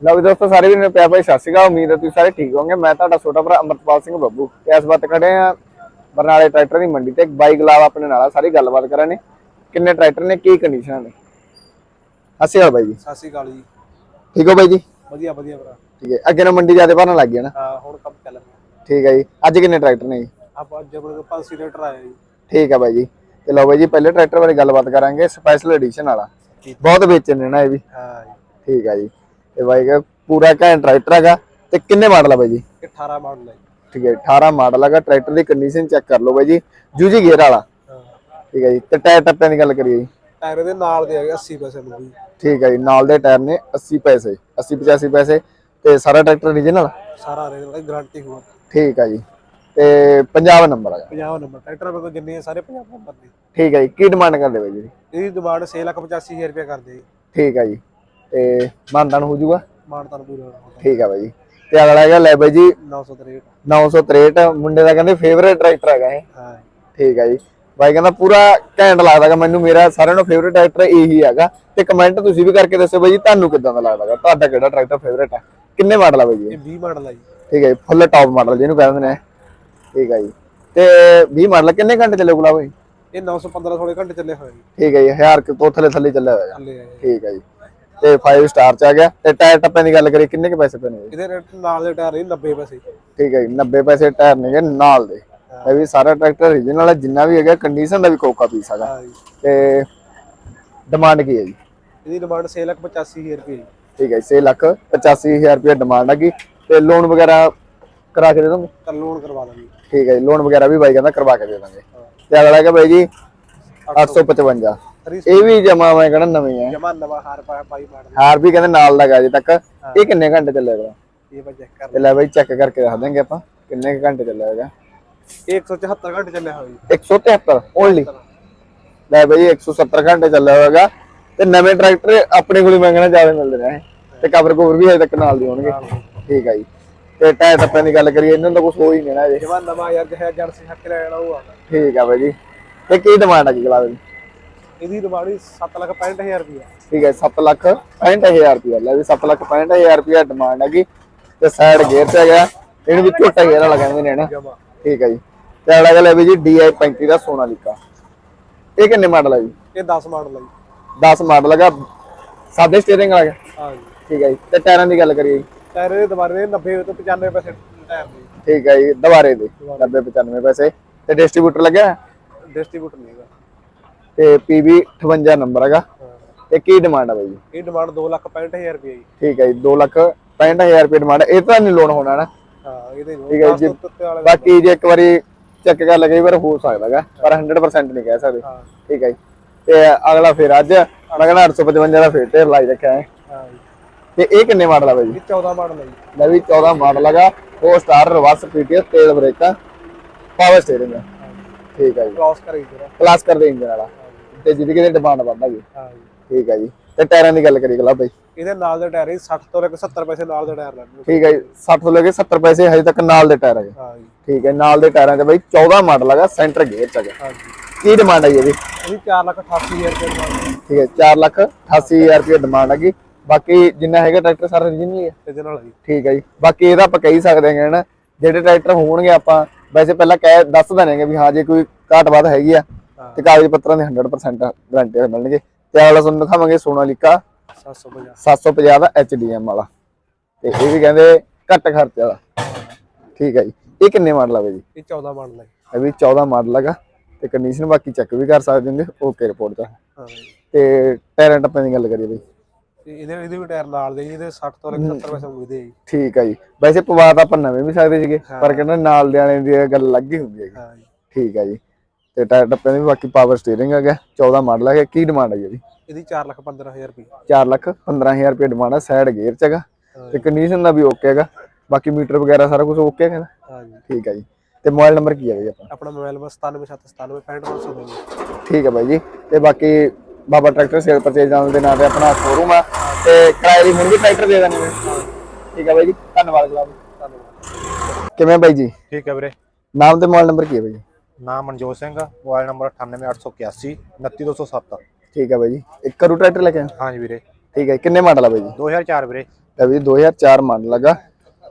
ਲਓ ਵੀ ਦੋਸਤੋ ਸਾਰੇ ਵੀਰਾਂ ਨੂੰ ਪਿਆਰ ਭਾਈ ਸਤਿ ਸ਼੍ਰੀ ਅਕਾਲ। ਉਮੀਦ ਹੈ ਤੁਸੀਂ ਸਾਰੇ ਠੀਕ ਹੋਵੋਗੇ। ਮੈਂ ਤੁਹਾਡਾ ਛੋਟਾ ਭਰਾ ਅਮਰਪਾਲ ਸਿੰਘ ਬੱਬੂ। ਤੇ ਇਸ ਵਕਤ ਖੜੇ ਆ ਬਰਨਾਲੇ ਟਰੈਕਟਰ ਦੀ ਮੰਡੀ ਤੇ। ਇੱਕ ਬਾਈ ਗੁਲਾਬ ਆਪਣੇ ਨਾਲ ਸਾਰੀ ਗੱਲਬਾਤ ਕਰਾਂਗੇ। ਕਿੰਨੇ ਟਰੈਕਟਰ ਨੇ ਕੀ ਕੰਡੀਸ਼ਨਾਂ ਨੇ? ਅਸੀਂ ਹਾਲ ਬਾਈ ਜੀ। ਸਤਿ ਸ਼੍ਰੀ ਅਕਾਲ ਜੀ। ਠੀਕ ਹੋ ਬਾਈ ਜੀ? ਵਧੀਆ ਵਧੀਆ ਭਰਾ। ਠੀਕ ਹੈ। ਅੱਗੇ ਨਾ ਮੰਡੀ ਜ਼ਿਆਦਾ ਭਰਨ ਲੱਗ ਗਿਆ ਨਾ? ਹਾਂ ਹੁਣ ਕੰਮ ਚੱਲ ਰਿਹਾ। ਠੀਕ ਹੈ ਜੀ। ਅੱਜ ਕਿੰਨੇ ਟਰੈਕਟਰ ਨੇ ਜੀ? ਆਪਾਂ ਅੱਜ ਆਪਣੇ ਕੋਲ ਪੰਜ ਸੀਟਰ ਆਇਆ ਜੀ। ਠੀਕ ਹੈ ਬਾਈ ਜੀ। ਤੇ ਲਓ ਬਾਈ ਜੀ ਪਹਿਲੇ ਟਰੈਕਟਰ ਬਾਰੇ ਗੱਲਬਾਤ ਕਰਾਂਗੇ। ਸਪੈਸ਼ਲ ਐਡੀਸ਼ਨ ਵਾਲਾ। ਬਹੁਤ ਵੇਚਣ ਨੇ ਨਾ ਇਹ ਵੀ। ਹਾਂ ਜੀ। ਠੀਕ ਹੈ ਜੀ। ਤੇ ਬਾਈ ਕਾ ਪੂਰਾ ਘੈਂਟ ਟਰੈਕਟਰ ਹੈਗਾ ਤੇ ਕਿੰਨੇ ਮਾਡਲ ਆ ਬਾਈ ਜੀ? ਇਹ 18 ਮਾਡਲ ਹੈ ਠੀਕ ਹੈ 18 ਮਾਡਲ ਹੈਗਾ ਟਰੈਕਟਰ ਦੀ ਕੰਡੀਸ਼ਨ ਚੈੱਕ ਕਰ ਲਓ ਬਾਈ ਜੀ ਜੂਜੀ ਗੇਅਰ ਵਾਲਾ। ਠੀਕ ਹੈ ਜੀ ਤੇ ਟਾਇਰ ਟੱਪਿਆਂ ਦੀ ਗੱਲ ਕਰੀਏ ਜੀ। ਟਾਇਰ ਇਹਦੇ ਨਾਲ ਦੇ ਹੈਗੇ 80 ਪੈਸੇ ਨੂੰ ਜੀ ਠੀਕ ਹੈ ਜੀ ਨਾਲ ਦੇ ਟਾਇਰ ਨੇ 80 ਪੈਸੇ 80 85 ਪੈਸੇ ਤੇ ਸਾਰਾ ਟਰੈਕਟਰ ਓਰੀਜਨਲ ਸਾਰਾ ਰੇ ਗਾਰੰਟੀ ਹੋਊਗਾ। ਠੀਕ ਹੈ ਜੀ ਤੇ ਪੰਜਾਬ ਨੰਬਰ ਹੈਗਾ। 50 ਨੰਬਰ ਟਰੈਕਟਰ ਮੇਰੇ ਕੋਲ ਜਿੰਨੇ ਆ ਸਾਰੇ 50 ਨੰਬਰ ਨੇ ਠੀਕ ਹੈ ਜੀ ਕੀ ਡਿਮਾਂਡ ਕਰਦੇ ਬਾਈ ਜੀ? ਇਹਦੀ ਡਿਮਾਂਡ 6,85,000 ਰੁਪਏ ਕਰਦੇ ਜੀ। ਠੀਕ ਹੈ ਜੀ ਤੇ ਮਾਨਦਾਨ ਹੋ ਜਾਊਗਾ? ਮਾਨ ਤਾਂ ਪੂਰਾ। ਠੀਕ ਹੈ ਬਾਈ ਜੀ। ਤੇ ਅਗਲਾ ਹੈਗਾ ਲੈ ਬਾਈ ਜੀ। 963 963 ਮੁੰਡੇ ਦਾ ਕਹਿੰਦੇ ਫੇਵਰੇਟ ਟਰੈਕਟਰ ਹੈਗਾ ਇਹ। ਹਾਂ। ਠੀਕ ਹੈ ਜੀ। ਬਾਈ ਕਹਿੰਦਾ ਪੂਰਾ ਘੈਂਟ ਲੱਗਦਾਗਾ ਮੈਨੂੰ ਮੇਰਾ ਸਾਰਿਆਂ ਨੂੰ ਫੇਵਰੇਟ ਟਰੈਕਟਰ ਇਹੀ ਹੈਗਾ। ਤੇ ਕਮੈਂਟ ਤੁਸੀਂ ਵੀ ਕਰਕੇ ਦੱਸੋ ਬਾਈ ਜੀ ਤੁਹਾਨੂੰ ਕਿਦਾਂ ਦਾ ਲੱਗਦਾਗਾ ਤੁਹਾਡਾ ਕਿਹੜਾ ਟਰੈਕਟਰ ਫੇਵਰੇਟ ਹੈ ਕਿੰਨੇ ਮਾਡਲ ਆ ਬਾਈ ਜੀ ਇਹ? 20 ਮਾਡਲ ਹੈ ਜੀ। ਠੀਕ ਹੈ ਫੁੱਲ ਟਾਪ ਮਾਡਲ ਜਿਹਨੂੰ ਕਹਿੰਦੇ ਨੇ। ਠੀਕ ਹੈ ਜੀ। ਤੇ 20 ਮਾਡਲ ਕਿੰਨੇ ਘੰਟੇ ਚੱਲੇ ਗੁਲਾਬ ਬਾਈ? ਇਹ 915 ਥੋੜੇ ਘੰਟੇ ਚੱਲੇ ਹੋਏ ਜੀ। ਠੀਕ ਹੈ ਜੀ 1000 ਕਿ ਤੋਂ ਥੱਲੇ ਥੱਲੇ ਚੱਲਿਆ ਆਏ ਠੀਕ ਹੈ ਜੀ। ਤੇ 5 ਸਟਾਰ ਚ ਆ ਗਿਆ। ਤੇ ਟਾਇਰ ਟੱਪਿਆਂ ਦੀ ਗੱਲ ਕਰੀਏ ਕਿੰਨੇ ਕੇ ਪੈਸੇ ਪੈਣੇ ਇਹਦੇ ਰੇਟ ਨਾਲ ਦੇ ਟਾਇਰ ਇਹ 90 ਪੈਸੇ। ਠੀਕ ਹੈ ਜੀ 90 ਪੈਸੇ ਟਾਇਰ ਨੇਗੇ ਨਾਲ ਦੇ। ਇਹ ਵੀ ਸਾਰਾ ਟਰੈਕਟਰ ਓਰੀਜਨਲ ਹੈ ਜਿੰਨਾ ਵੀ ਹੈਗਾ ਕੰਡੀਸ਼ਨ ਦਾ ਵੀ ਕੋਕਾ ਪੀਸ ਹੈਗਾ। ਹਾਂ ਤੇ ਡਿਮਾਂਡ ਕੀ ਹੈ ਜੀ? ਇਹਦੀ ਡਿਮਾਂਡ 6,85,000 ਰੁਪਏ ਜੀ। ਠੀਕ ਹੈ 6 ਲੱਖ 85000 ਰੁਪਏ ਡਿਮਾਂਡ ਹੈਗੀ ਤੇ ਲੋਨ ਵਗੈਰਾ ਕਰਾ ਕੇ ਦੇ ਦੋਗੇ? ਤਾਂ ਲੋਨ ਕਰਵਾ ਦਾਂਗੇ। ਠੀਕ ਹੈ ਜੀ ਲੋਨ ਵਗੈਰਾ ਵੀ ਬਾਈ ਕਹਿੰਦਾ ਕਰਵਾ ਕੇ ਦੇ ਦਾਂਗੇ। ਤੇ ਅਗਲਾ ਹੈਗਾ ਬਾਈ ਜੀ 855 ਇਹ ਵੀ ਜਮਾ ਮੈਂ ਕਹਿੰਦਾ ਨਵੀਂ ਹੈ ਜਮਾ ਨਵਾਂ ਹਾਰ ਪਾਇਆ ਪਾਈ ਮਾਡਲ ਹਾਰ ਵੀ ਕਹਿੰਦੇ ਨਾਲ ਦਾ ਹੈਗਾ ਅਜੇ ਤੱਕ। ਇਹ ਕਿੰਨੇ ਘੰਟੇ ਚੱਲੇਗਾ ਇਹ ਬਾ ਚੈੱਕ ਕਰ ਤੇ ਲੈ ਬਾਈ ਚੈੱਕ ਕਰਕੇ ਦੱਸ ਦਾਂਗੇ ਆਪਾਂ। ਕਿੰਨੇ ਕੁ ਘੰਟੇ ਇਹ 174 ਘੰਟੇ ਚੱਲਿਆ ਹੋਇਆ ਜੀ। 173 ਓਨਲੀ ਲੈ ਬਾਈ 170 ਘੰਟੇ ਚੱਲਿਆ ਹੋਵੇਗਾ ਤੇ ਨਵੇਂ ਟਰੈਕਟਰ ਆਪਣੇ ਕੋਲ ਹੀ ਮੰਗਣਾ ਜ਼ਿਆਦਾ ਮਿਲਦੇ ਨੇ ਤੇ ਕਵਰ ਕਵਰ ਵੀ ਹਜੇ ਤੱਕ ਨਾਲ ਦੀ ਹੋਣਗੇ। ਠੀਕ ਹੈ ਜੀ। ਤੇ ਟਾਇਰ ਟੱਪਿਆਂ ਦੀ ਗੱਲ ਕਰੀਏ ਇਹਨਾਂ ਦਾ ਕੁਝ ਹੋ ਹੀ ਨਹੀਂ ਨਾ ਅਜੇ। ਜਮਾ ਨਵਾਂ ਯਾਰ ਜਿਹੜਾ ਏਜੰਸੀ ਹੱਕ ਲੈ ਜਾਣਾ ਉਹ ਆ। ਠੀਕ ਆ ਬਾਈ ਜੀ। ਤੇ ਕੀ ਡਿਮਾਂਡ ਆ ਜੀ ਗਲਾਬ ਦੀ ਇਹਦੀ ਡਿਮਾਂਡ 7 ਲੱਖ 65000 ਰੁਪਏ ਠੀਕ ਹੈ 7 ਲੱਖ 65000 ਰੁਪਏ ਲੈ ਵੀ 7 ਲੱਖ 65000 ਰੁਪਏ ਡਿਮਾਂਡ ਹੈਗੀ। ਤੇ ਸਾਈਡ ਗੇਅਰ ਤੇ ਹੈਗਾ। ਇਹਨੂੰ ਵੀ ਝੋਟਾ ਗੇਅਰ ਵਾਲਾ ਕਹਿੰਦੇ ਨੇ ਨਾ। ਠੀਕ ਹੈ ਜੀ। ਤੇ ਅਗਲਾ ਗੱਲ ਹੈ ਵੀ ਜੀ DI 35 ਦਾ ਸੋਨਾਲੀਕਾ ਇਹ ਕਿੰਨੇ ਮਾਡਲ ਹੈ ਜੀ? ਇਹ 10 ਮਾਡਲ ਹੈ ਜੀ। 10 ਮਾਡਲ ਹੈਗਾ। ਸਾਦੇ ਸਟੀਅਰਿੰਗ ਵਾਲਾ। ਹਾਂ ਜੀ। ਠੀਕ ਹੈ ਜੀ। ਤੇ ਟਾਇਰਾਂ ਦੀ ਗੱਲ ਕਰੀਏ ਜੀ। ਟਾਇਰ ਦੇ ਦੁਬਾਰੇ 90 ਤੋਂ 95 ਪੈਸੇ ਟਾਇਰ ਦੇ। ਠੀਕ ਹੈ ਜੀ। ਦੁਬਾਰੇ ਦੇ। 90 95 ਪੈਸੇ। ਤੇ ਡਿਸਟ੍ਰੀਬਿਊਟਰ ਲੱਗਿਆ? ਡਿਸਟ੍ਰੀਬਿਊਟਰ ਨਹੀਂ ਹੈਗਾ। ਤੇ PB 58 ਨੰਬਰ ਹੈਗਾ। ਤੇ ਕੀ ਡਿਮਾਂਡ ਹੈ ਬਾਈ ਜੀ? ਇਹ ਡਿਮਾਂਡ 2 ਲੱਖ 65000 ਰੁਪਏ ਜੀ। ਠੀਕ ਹੈ ਜੀ 2 ਲੱਖ 65000 ਰੁਪਏ ਡਿਮਾਂਡ ਇਹ ਤਾਂ ਨਹੀਂ ਲੋਨ ਹੋਣਾ ਨਾ। ਹਾਂ ਇਹਦੇ ਠੀਕ ਹੈ ਜੀ। ਬਾਕੀ ਜੇ ਇੱਕ ਵਾਰੀ ਚੈੱਕ ਕਰ ਲਗੇ ਵਾਰ ਹੋ ਸਕਦਾਗਾ ਪਰ 100% ਨਹੀਂ ਕਹਿ ਸਕਦੇ। ਠੀਕ ਹੈ ਜੀ। ਤੇ ਅਗਲਾ ਫਿਰ ਅੱਜ ਲੱਗਣਾ 855 ਦਾ ਫਿਰ ਢੇਰ ਲਾਈ ਰੱਖਿਆ ਹੈ। ਤੇ ਇਹ ਕਿੰਨੇ ਮਾਡਲ ਆ ਬਾਈ ਜੀ? ਇਹ 14 ਮਾਡਲ ਹੈ ਜੀ। ਲੈ ਵੀ 14 ਮਾਡਲ ਹੈਗਾ। 4 ਸਟਾਰ ਰਿਵਰਸ ਪੀਟੀਐਸ ਤੇਲ ਬ੍ਰੇਕਾਂ ਪਾਵਰ ਸਟੀਅਰਿੰਗ ਠੀਕ ਹੈ ਜੀ। ਕ੍ਰਾਸ ਕਰੀ ਜਰਾ। ਕਲਾਸ ਕਰਦੇ ਇੰਜਨ ਵਾਲਾ। ਤੇ ਜਿਹਦੀ ਕਿਤੇ ਡਿਮਾਂਡ ਵੱਧਦਾ ਜੀ। ਹਾਂ ਜੀ। ਠੀਕ ਹੈ ਜੀ। ਤੇ ਟਾਇਰਾਂ ਦੀ ਗੱਲ ਕਰੀ ਗਲਾ ਬਾਈ। ਇਹਦੇ ਨਾਲ ਦੇ ਟਾਇਰ ਇਹ 60 ਤੋਂ ਲੈ ਕੇ 70 ਪੈਸੇ ਨਾਲ ਦੇ ਟਾਇਰ ਲੈਣੇ ਠੀਕ ਹੈ ਜੀ। 60 ਤੋਂ ਲੈ ਕੇ 70 ਪੈਸੇ ਹਜੇ ਤੱਕ ਨਾਲ ਦੇ ਟਾਇਰ ਹੈਗੇ ਹਾਂ ਜੀ। ਠੀਕ ਹੈ ਨਾਲ ਦੇ ਟਾਇਰਾਂ 'ਚ ਬਾਈ 14 ਮਾਡਲ ਹੈਗਾ ਸੈਂਟਰ ਗੇਅਰ 'ਚ ਹੈਗਾ ਹਾਂ ਜੀ। ਕੀ ਡਿਮਾਂਡ ਹੈ ਜੀ ਇਹਦੀ? ਇਹਦੀ 4 ਲੱਖ 88000 ਰੁਪਏ ਡਿਮਾਂਡ ਠੀਕ ਹੈ 4 ਲੱਖ 88000 ਰੁਪਏ ਡਿਮਾਂਡ ਹੈਗੀ ਬਾਕੀ ਜਿੰਨਾ ਹੈਗਾ ਟਰੈਕਟਰ ਸਾਰਾ original ਹੀ ਹੈ ਇਹਦੇ ਨਾਲ ਜੀ। ਠੀਕ ਹੈ ਜੀ। ਬਾਕੀ ਇਹਦਾ ਆਪਾਂ ਕਹਿ ਸਕਦੇ ਹਾਂ ਨਾ ਜਿਹੜੇ ਟਰੈਕਟਰ ਹੋਣਗੇ ਆਪਾਂ ਵੈਸੇ ਪਹਿਲਾਂ ਕਹਿ ਦੱਸ ਦਣੇਗੇ ਵੀ ਹਾਂ ਜੇ ਕੋਈ ਘਾਟ ਵਾਧ ਹੈਗੀ ਆ ਹਾਂ। ਤੇ ਕਾਗਜ਼ ਪੱਤਰਾਂ ਦੇ 100% ਗਾਰੰਟੀ ਮਿਲਣਗੇ। ਤੇ ਅਗਲਾ ਤੁਹਾਨੂੰ ਦਿਖਾਵਾਂਗੇ ਸੋਨਾਲੀਕਾ 750 750 ਦਾ HDM ਵਾਲਾ। ਤੇ ਇਹ ਵੀ ਕਹਿੰਦੇ ਘੱਟ ਖਰਚ ਵਾਲਾ। ਠੀਕ ਹੈ ਜੀ। ਇਹ ਕਿੰਨੇ ਮਾਡਲ ਆ ਬਾਈ ਜੀ? ਇਹ 14 ਮਾਡਲ ਹੈ ਇਹ ਵੀ 14 ਮਾਡਲ ਹੈਗਾ। ਤੇ ਕੰਡੀਸ਼ਨ ਬਾਕੀ ਚੈੱਕ ਵੀ ਕਰ ਸਕਦੇ ਹੋਗੇ ਓਕੇ ਰਿਪੋਰਟ ਦਾ। ਤੇ ਟਾਇਰਾਂ ਟੱਪਿਆਂ ਦੀ ਗੱਲ ਕਰੀਏ ਬਈ। ਇਹਦੇ ਇਹਦੇ ਵੀ ਟਾਇਰ ਨਾਲ ਦੇ ਜੀ। ਇਹਦੇ 60 ਤੋਂ ਲੈ ਕੇ 70 ਪੈਸੇ ਮੰਗਦੇ ਆ ਜੀ। ਠੀਕ ਹੈ ਜੀ। ਵੈਸੇ ਪਵਾ ਤਾਂ ਆਪਾਂ ਨਵੇਂ ਵੀ ਸਕਦੇ ਸੀਗੇ ਪਰ ਕਹਿੰਦੇ ਨਾਲ ਦੇ ਵਾਲੇ ਦੀ ਗੱਲ ਲੱਗ ਹੀ ਹੁੰਦੀ ਹਾਂ ਜੀ। ਠੀਕ ਹੈ ਜੀ। ਤੇ ਟਾਇਰ ਟੱਪਿਆਂ ਦੀ ਵੀ ਬਾਕੀ ਪਾਵਰ ਸਟੀਅਰਿੰਗ ਹੈਗਾ 14 ਮਾਡਲ ਹੈਗਾ ਕੀ ਡਿਮਾਂਡ ਹੈ ਜੀ ਇਹਦੀ? ਇਹਦੀ 4 ਲੱਖ 15000 ਰੁਪਏ। 4 ਲੱਖ 15000 ਰੁਪਏ ਡਿਮਾਂਡ ਹੈ ਸਾਈਡ ਗੇਅਰ ਚ ਹੈਗਾ ਤੇ ਕੰਡੀਸ਼ਨ ਦਾ ਵੀ ਓਕੇ ਹੈਗਾ ਬਾਕੀ ਮੀਟਰ ਵਗੈਰਾ ਸਾਰਾ ਕੁਝ ਓਕੇ ਹੈਗਾ ਹਾਂ ਜੀ ਠੀਕ ਹੈ ਜੀ। ਤੇ ਮੋਬਾਈਲ ਨੰਬਰ ਕੀ ਹੈ ਬਈ ਆਪਣਾ? ਆਪਣਾ ਮੋਬਾਈਲ ਨੰਬਰ 9779956500 ਦੇ ਜੀ। ਠੀਕ ਹੈ ਬਾਈ ਜੀ। ਤੇ ਬਾਕੀ ਬਾਬਾ ਟਰੈਕਟਰ ਸੇਲ ਪਰਚੇਜ ਜਾਣ ਦੇ ਨਾਂ ਤੇ ਆਪਣਾ ਸ਼ੋਰੂਮ ਆ। ਤੇ ਕਿਰਾਏ ਦੀ ਹੁਣ ਵੀ ਟਰੈਕਟਰ ਦੇ ਦਾਂਗੇ ਠੀਕ ਹੈ ਬਾਈ ਜੀ। ਧੰਨਵਾਦ ਗੁਲਾਬ ਧੰਨਵਾਦ। ਕਿਵੇਂ ਬਾਈ ਜੀ? ਠੀਕ ਹੈ ਵੀਰੇ। ਨਾਮ ਤੇ ਮੋਬਾਈਲ ਨੰਬਰ ਕੀ ਹੈ ਬਾਈ ਜੀ? ਨਾਮ ਮਨਜੋਤ ਸਿੰਘ ਮੋਬਾਈਲ ਨੰਬਰ 98881 29207 ਠੀਕ ਹੈ ਬਾਈ ਜੀ। ਇੱਕ ਕਰੂ ਟਰੈਕਟਰ ਲੈ ਕੇ ਆਏ? ਹਾਂਜੀ ਵੀਰੇ। ਠੀਕ ਹੈ ਕਿੰਨੇ ਮਾਡਲ ਆ ਬਾਈ ਜੀ? 2004 ਵੀਰੇ। ਤੇ ਵੀ 2004 ਮੰਨ ਲਗਾ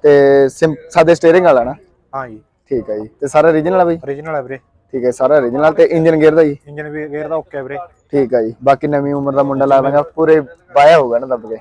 ਤੇ ਸਿਮ- ਸਾਦੇ ਸਟੀਅਰਿੰਗ ਵਾਲਾ ਨਾ? ਹਾਂ ਜੀ ਠੀਕ ਹੈ ਜੀ। ਤੇ ਸਾਰਾ ਓਰੀਜਨਲ ਆ ਬਈ? Origignal ਹੈ ਵੀਰੇ। ਠੀਕ ਹੈ ਸਾਰਾ ਓਰੀਜਨਲ ਤੇ ਇੰਜਨ ਗੇਅਰ ਦਾ ਜੀ? ਇੰਜਨ ਵੀ ਗੇਅਰ ਦਾ ਓਕੇ ਹੈ ਵੀਰੇ। ਠੀਕ ਹੈ ਜੀ। ਬਾਕੀ ਨਵੀਂ ਉਮਰ ਦਾ ਮੁੰਡਾ ਲਾ ਦਾਂਗਾ ਪੂਰੇ ਬਾਇਆ ਹੋਊਗਾ ਨਾ ਦੱਬ ਕੇ।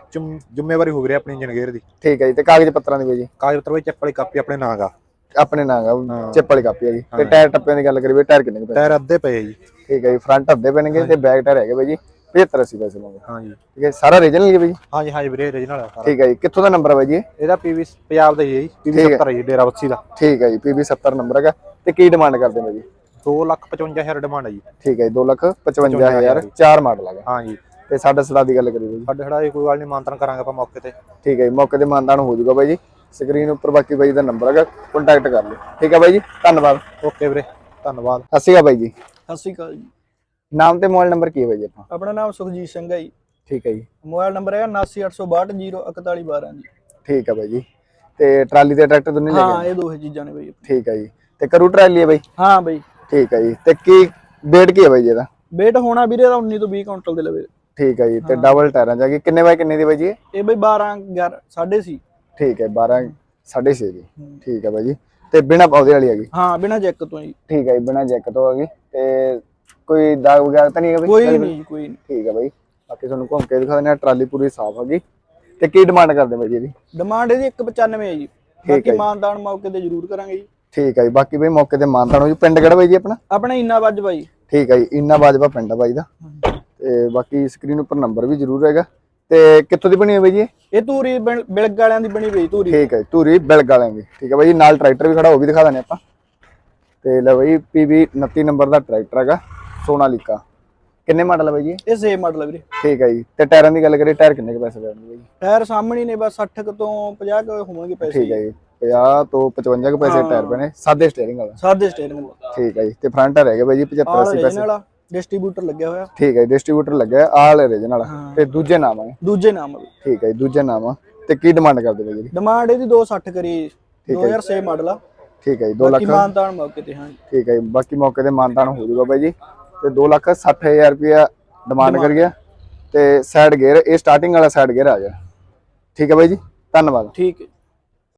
ਜ਼ਿੰਮੇਵਾਰੀ ਹੋ ਵੀਰੇ ਆਪਣੀ ਇੰਜਨ ਗੇਅਰ ਦੀ। ਠੀਕ ਹੈ ਜੀ ਤੇ ਕਾਗਜ਼ ਪੱਤਰਾਂ ਦੀ ਬਈ ਜੀ? ਕਾਗਜ਼ ਪੱਤਰ ਵਿੱਚ ਵਾਲੀ ਕਾਪੀ ਆਪਣੇ ਨਾਂ ਗਾ ਆਪਣੇ ਨਾਂ ਗਾ ਚਿੱਪ ਵਾਲੀ ਕਾਪੀ ਹੈਗੀ ਤੇ ਟਾਇਰ ਟੱਪਿਆਂ ਦੀ ਗੱਲ ਕਰੀਏ ਟਾਇਰ ਕਿੰਨੇ ਕੁ ਪਏ? ਟਾਇਰ ਅੱਧੇ ਪਏ ਆ ਜੀ। ਠੀਕ ਹੈ ਜੀ ਫਰੰਟ ਅੱਧੇ ਪੈਣਗੇ ਤੇ ਬੈਕ ਟਾਇਰ ਹੈਗੇ ਬਈ ਜੀ 75 80 ਪੈਸੇ ਮੰਗੇ ਹਾਂ ਜੀ। ਠੀਕ ਹੈ ਸਾਰਾ ਓਰੀਜਨਲ ਹੀ ਬਈ ਜੀ? ਹਾਂ ਜੀ ਹਾਂ ਜੀ ਵੀਰੇ origignal ਹੈ ਸਾਰਾ। ਠੀਕ ਹੈ ਜੀ ਕਿੱਥੋਂ ਦਾ ਨੰਬਰ ਹੈ ਬਈ ਜੀ? ਇਹ? ਇਹਦਾ ਪੀਵੀ ਪੰਜਾਬ ਦਾ ਹੀ ਹੈ ਜੀ ਪੀਵੀ 70 ਹੈ ਜੀ ਡੇਰਾ ਬੱਸੀ ਦਾ। ਠੀਕ ਹੈ ਜੀ PB 70 ਨੰਬਰ ਹੈਗਾ। ਤੇ ਕੀ ਡਿਮਾਂਡ ਕਰਦੇ ਨੇ ਜੀ? 255000 ਡਿਮਾਂਡ ਹੈ ਜੀ। ਠੀਕ ਹੈ ਜੀ 2 ਲੱਖ 55000 ਚਾਰ ਮਾਡਲ ਹੈਗਾ ਹਾਂ ਜੀ। ਤੇ ਸਾਡਾ ਸੜਾ ਦੀ ਗੱਲ ਕਰੀਏ ਜੀ। ਸਾਡੇ ਜੀ ਕੋਈ ਗੱਲ ਨਹੀਂ ਮਾਨਤਨ ਕਰਾਂਗੇ ਆਪਾਂ ਮੌਕੇ ਤੇ। ਠੀਕ ਹੈ ਜੀ ਮੌਕੇ ਤੇ ਮਾਨਦਾਨ ਹੋ ਜਾਊਗਾ ਬਾਈ ਜੀ। ਸਕਰੀਨ ਉੱਪਰ ਬਾਕੀ ਬਾਈ ਦਾ ਨੰਬਰ ਹੈਗਾ ਕੰਟੈਕਟ ਕਰ ਲਿਓ। ਠੀਕ ਹੈ ਬਾਈ ਜੀ? ਧੰਨਵਾਦ। ਓਕੇ ਵੀਰੇ ਧੰਨਵਾਦ। ਸਤਿ ਸ਼੍ਰੀ ਅਕਾਲ ਬਾਈ ਜੀ। ਸਤਿ ਸ਼੍ਰੀ ਅਕਾਲ ਜੀ। ਨਾਮ ਤੇ ਮੋਬਾਈਲ ਨੰਬਰ ਕੀ ਹੈ ਬਾਈ ਜੀ ਆਪਣਾ? ਆਪਣਾ ਨਾਮ ਸੁਖਜੀਤ ਸਿੰਘ ਹੈ ਜੀ। ਠੀਕ ਹੈ ਜੀ। ਮੋਬਾਈਲ ਨੰਬਰ ਹੈ 7986620412 ਜੀ। ਠੀਕ ਹੈ ਬਾਈ ਜੀ। ਤੇ ਟਰਾਲੀ ਤੇ ਟਰੈਕਟਰ ਦੋਨੇ ਲੈ ਹਾਂ ਇਹ ਦੋਹੇ ਚੀਜ਼ਾਂ ਨੇ ਬਈ ਠੀਕ ਹੈ ਜੀ। ਤੇ ਕਰੂ ਟਰਾਲੀ ਹੈ ਬਾਈ? ਹਾਂ ਬਈ। ਠੀਕ ਹੈ ਜੀ। ਤੇ ਕੀ weight ਕੀ ਹੈ ਬਾਈ ਜੀ ਇਹਦਾ? weight ਹੋਣਾ ਵੀਰੇ ਦਾ 19 ਤੋਂ 20 ਕੁਇੰਟਲ ਦੇ ਲਵੇ। ਠੀਕ ਹੈ ਜੀ। ਤੇ ਡਬਲ ਟਾਇਰਾਂ ਆ। ਗਈ ਕਿੰਨੇ ਬਾਈ ਕਿੰਨੇ ਦੀ ਬਾਈ ਜੀ? ਇਹ? ਬਈ 12 11 ਸਾਢੇ ਸੀ। ਠੀਕ ਹੈ 12 6.5 ਦੀ ਠੀਕ ਹੈ ਬਾਈ ਜੀ ਤੇ ਬਿਨਾ ਪੌਦੇ ਵਾਲੀ ਹੈਗੀ? ਹਾਂ ਬਿਨਾ ਜੈਕ ਤੋਂ ਜੀ। ਠੀਕ ਹੈ ਜੀ ਬਿਨਾ ਜੈਕ ਤੋਂ ਹੈਗੀ। ਤੇ ਕੋਈ ਦਾਗ ਵਗੈਰਾ ਤਾਂ ਨਹੀਂ ਹੈਗਾ ਕੋਈ ਨਹੀਂ ਜੀ, ਕੋਈ ਨਹੀਂ। ਠੀਕ ਹੈ ਬਾਈ ਬਾਕੀ ਤੁਹਾਨੂੰ ਘੁੰਮ ਕੇ ਦਿਖਾ ਦਿੰਦੇ ਆ ਟਰਾਲੀ ਪੂਰੀ ਸਾਫ਼ ਹੈਗੀ। ਤੇ ਕੀ ਡਿਮਾਂਡ ਕਰਦੇ ਬਾਈ ਜੀ ਇਹਦੀ? ਡਿਮਾਂਡ ਇਹਦੀ 195 ਹੈ ਜੀ। ਬਾਕੀ ਮਾਨਦਾਨ ਮੌਕੇ ਤੇ ਜ਼ਰੂਰ ਕਰਾਂਗੇ ਜੀ। ਠੀਕ ਹੈ ਜੀ ਬਾਕੀ ਬਈ ਮੌਕੇ ਤੇ ਮਾਨਤਾਨ ਹੋ ਜੀ। ਪਿੰਡ ਕਿਹੜਾ ਬਾਈ ਜੀ ਆਪਣਾ? ਆਪਣਾ ਇੰਨਾ ਵੱਜ ਬਾਈ ਠੀਕ ਹੈ ਜੀ ਇੰਨਾ ਬਾਜਵਾ ਪਿੰਡ ਆ ਬਾਈ ਦਾ ਤੇ ਬਾਕੀ ਸਕਰੀਨ ਉੱਪਰ ਨੰਬਰ ਵੀ ਜ਼ਰੂਰ ਹੈਗਾ। ਤੇ ਕਿੱਥੋਂ ਦੀ ਬਣੀ ਹੈ ਬਾਈ ਜੀ? ਇਹ? ਧੂਰੀ ਬਿਲ- ਬਿਲਗ ਵਾਲਿਆਂ ਦੀ ਬਣੀ ਬਈ ਧੂਰੀ। ਠੀਕ ਹੈ ਜੀ, ਧੂਰੀ ਬਿਲਗ ਵਾਲਿਆਂ ਦੀ। ਠੀਕ ਹੈ ਬਾਈ ਜੀ ਨਾਲ ਟਰੈਕਟਰ ਵੀ ਖੜਾ ਉਹ ਵੀ ਦਿਖਾ ਦਿੰਦੇ ਆਪਾਂ। ਤੇ ਲੈ ਬਾਈ PB 29 ਨੰਬਰ ਦਾ ਟਰੈਕਟਰ ਹੈਗਾ ਸੋਨਾਲੀਕਾ। ਕਿੰਨੇ ਮਾਡਲ ਹੈ ਬਾਈ ਜੀ? ਇਹ? ਸੇਮ ਮਾਡਲ ਹੈ ਵੀਰੇ। ਠੀਕ ਹੈ ਜੀ ਤੇ ਟਾਇਰਾਂ ਦੀ ਗੱਲ ਕਰੀਏ ਟਾਇਰ ਕਿੰਨੇ ਕੁ ਪੈਸੇ ਪੈਣਗੇ ਬਾਈ? ਜੀ ਟਾਇਰ ਸਾਹਮਣੇ ਨੇ ਬਸ 60 ਕੁ ਤੋਂ 50 ਕੁ ਹੋਣਗੇ ਪੈਸੇ। ਠੀਕ ਹੈ ਜੀ 50 ਤੋਂ 55 ਕੁ ਪੈਸੇ ਟਾਇਰ ਪੈਣੇ ਸਾਦੇ ਸਟੀਅਰਿੰਗ ਵਾਲਾ। ਸਾਦੇ ਸਟੇਰਿੰਗ ਠੀਕ ਹੈ ਜੀ ਤੇ ਫਰੰਟ ਹੈਗੇ ਬਾਈ ਜੀ 75 ਆਲ 80 ਪੈਸੇ। ਆ। ਡਿਸਟ੍ਰੀਬਿਊਟਰ ਲੱਗਿਆ ਹੋਇਆ। ਠੀਕ ਹੈ ਡਿਸਟ੍ਰੀਬਿਊਟਰ ਲੱਗਿਆ ਆਲ ਰੀਜਨਲ ਤੇ ਦੂਜੇ ਨਾਮ ਹੈ ਦੂਜੇ ਨਾਮ ਬਈ ਠੀਕ ਹੈ ਦੂਜੇ ਨਾਮ ਆ। ਤੇ ਕੀ ਡਿਮਾਂਡ ਕਰਦੇ ਬਾਈ ਜੀ? ਡਿਮਾਂਡ ਇਹਦੀ 260 ਕਰੀ 2006 ਮਾਡਲ ਆ। ਠੀਕ ਹੈ ਜੀ 2 ਲੱਖ। ਬਾਕੀ ਮਾਨਤਾਨ ਮੌਕੇ ਤੇ ਹਾਂ। ਠੀਕ ਹੈ ਬਾਕੀ ਮੌਕੇ ਤੇ ਮਾਨਤਾਨ ਹੋ ਜਾਊਗਾ ਬਾਈ ਜੀ। ਤੇ 2 ਲੱਖ 60000 ਰੁਪਇਆ ਡਿਮਾਂਡ ਕਰ ਗਿਆ। ਤੇ ਸਾਈਡ ਗੇਅਰ ਇਹ ਸਟਾਰਟਿੰਗ ਵਾਲਾ ਸਾਈਡ ਗੇਅਰ ਆ ਗਿਆ। ਠੀਕ ਹੈ ਬਾਈ ਜੀ ਧੰਨਵਾਦ। ਠੀਕ ਹੈ।